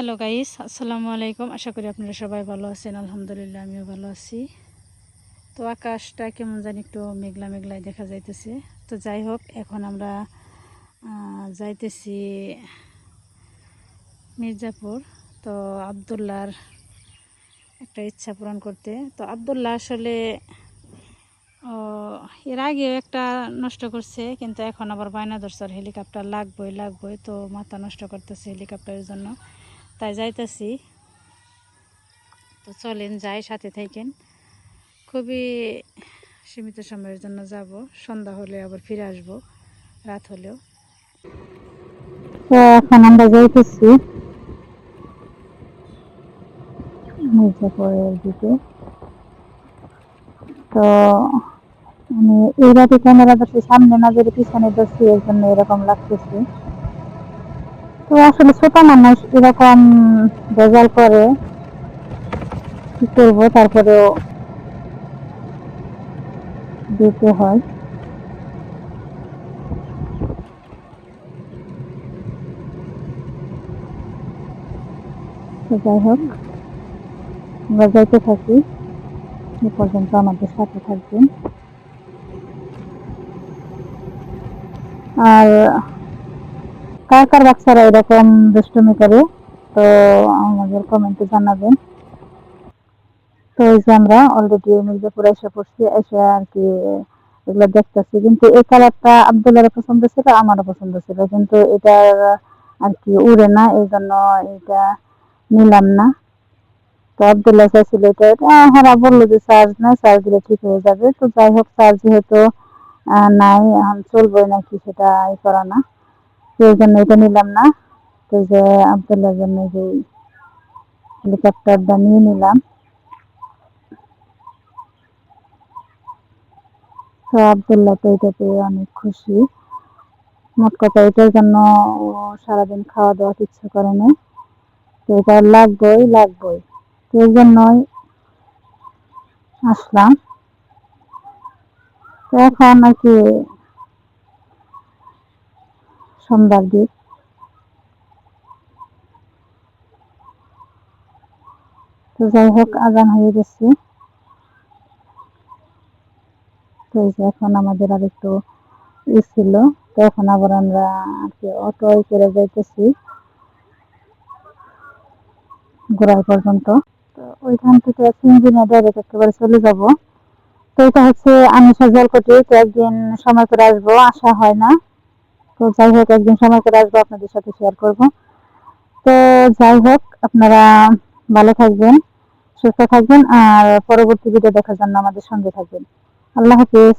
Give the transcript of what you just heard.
Hello guys আসসালামু আলাইকুম আশা করি আপনারা সবাই ভালো আছেন আলহামদুলিল্লাহ আমিও ভালো আছি তো আকাশটা কেমন জানি একটু মেঘলা মেঘলায় দেখা যাইতেছে। তো যাই হোক, এখন আমরা যাইতেছি মির্জাপুর। তো আবদুল্লার একটা ইচ্ছা পূরণ করতে। তো আবদুল্লাহ আসলে এর আগে একটা নষ্ট করছে, কিন্তু এখন আবার বায়না ধরছে হেলিকপ্টার লাগবই লাগবই। তো মাথা নষ্ট করতেছে হেলিকপ্টারের জন্য। তাই যাইতেছি। তো চলেন যাই, সাথে থাকেন। খুবই সীমিত সময়ের জন্য যাব। সন্ধ্যা হলে আবার ফিরে আসব, রাত হলেও। এখন আমরা যাইতেছি। মির্জাপুরের দিকে। তো আমি এইভাবে ক্যামেরা ধরছি সামনে না যদি পিছনে ধরছি এর জন্য এরকম লাগতেছে। তো আসলে ছোট মানুষ এরকম রেজাল করে কি করব? তারপরেও দিতে হয়। যাই হোক, আমরা যাইতে থাকি। এ পর্যন্ত আমাদের সাথে থাকবেন। আর কার কার বাচ্চারা এরকম দুষ্টুমি করে? তো আমাদের কমেন্টে জানাবেন। তো এই যে আমরা অলরেডি মির্জাপুর এসে পড়ছি, এসে আর কি এগুলো দেখতেছি। কিন্তু এই কালারটা আবদুল্লার পছন্দ ছিল, আমারও পছন্দ ছিল। কিন্তু এটা আর কি উড়ে না, এই জন্য এটা নিলাম না। তো আবদুল্লাহ চাইছিল এটা। হ্যাঁ বলল যে চার্জ নাই চার্জ দিলে ঠিক হয়ে যাবে। তো যাই হোক চার্জ যেহেতু নাই, এখন চলবে নাকি সেটা ই করা না। জন্য এটা নিলাম না। তো যে জন্য যে হেলিকপ্টারটা নিয়ে নিলাম। তো আবদুল্লাহ তো এটা পেয়ে অনেক খুশি। মোট কথা এটার জন্য সারাদিন খাওয়া দাওয়া ইচ্ছে করে না তো এটা লাগবেই লাগবেই। তো এই জন্যই আসলাম। তো এখন আর কি সন্ধ্যার দিক তো যাই হোক, আজান হয়ে গেছে। তো এখন আমাদের আর একটু ই ছিল, তো এখন আবার আমরা আর কি অটোয় করে যাইতেছি। ঘোরার পর্যন্ত। তো ওইখান থেকে সিএনজি নিয়ে ডাইরেক্ট একেবারে চলে যাব। তো এটা হচ্ছে আনিসা জলকটি তো একদিন সময় করে আসব, আসা হয় না। তো যাই হোক, একদিন সময় করে আসব, আপনাদের সাথে শেয়ার করব। তো যাই হোক, আপনারা ভালো থাকবেন, সুস্থ থাকবেন, আর পরবর্তী ভিডিও দেখার জন্য আমাদের সঙ্গে থাকবেন। আল্লাহ হাফিজ।